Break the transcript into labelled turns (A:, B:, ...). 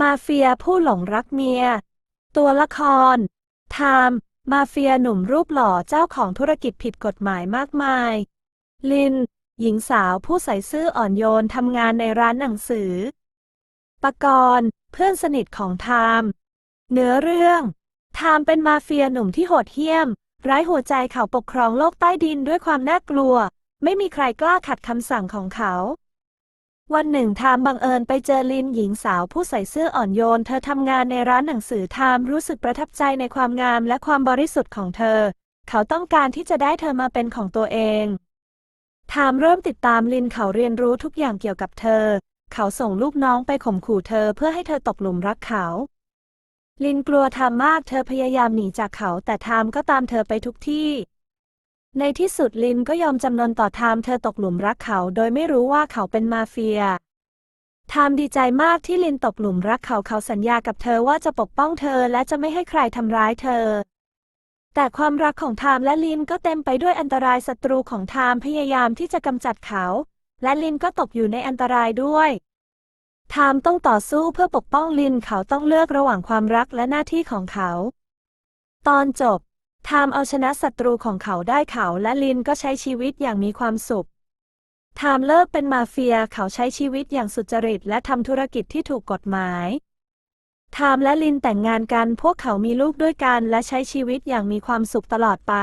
A: มาเฟียผู้หลงรักเมีย ตัวละครไทม์มาเฟียหนุ่มรูปหล่อเจ้าของธุรกิจผิดกฎหมายมากมาย ลิน หญิงสาวผู้ใส่ซื่ออ่อนโยนทำงานในร้านหนังสือ ปกรณ์เพื่อนสนิทของไทม์เนื้อเรื่องไทม์เป็นมาเฟียหนุ่มที่โหดเหี้ยมไร้หัวใจเขาปกครองโลกใต้ดินด้วยความน่ากลัว ไม่มีใครกล้าขัดคำสั่งของเขา วันหนึ่งไทม์บังเอิญไปเจอลินหญิงสาวผู้ใส่เสื้ออ่อนโยน เธอทำงานในร้านหนังสือไทม์รู้สึกประทับใจในความงามและความบริสุทธิ์ของเธอ เขาต้องการที่จะได้เธอมาเป็นของตัวเองไทม์เริ่มติดตามลินเขาเรียนรู้ทุกอย่างเกี่ยวกับเธอ เขาส่งลูกน้องไปข่มขู่เธอเพื่อให้เธอตกหลุมรักเขา ลินกลัวไทม์มากเธอพยายามหนีจากเขาแต่ไทม์ก็ตามเธอไปทุกที่ ในที่สุดลินก็ยอมจำนนต่อไทม์เธอตกหลุมรักเขา โดยไม่รู้ว่าเขาเป็นมาเฟียไทม์ดีใจมากที่ลินตกหลุมรักเขาเขาสัญญากับเธอว่าจะปกป้องเธอและจะไม่ให้ใครทำร้ายเธอ แต่ความรักของไทม์และลินก็เต็มไปด้วยอันตรายศัตรูของไทม์พยายามที่จะกำจัดเขา และลินก็ตกอยู่ในอันตรายด้วยไทม์ต้องต่อสู้เพื่อปกป้องลินเขาต้องเลือกระหว่างความรักและหน้าที่ของเขา ตอนจบ ไทม์เอาชนะศัตรูของเขาได้เขาและลินก็ใช้ชีวิตอย่างมีความสุขไทม์เลิกเป็นมาเฟียเขาใช้ชีวิตอย่างสุจริตและทำธุรกิจที่ถูกกฎหมายไทม์และลินแต่งงานกันพวกเขามีลูกด้วยกันและใช้ชีวิตอย่างมีความสุขตลอดไป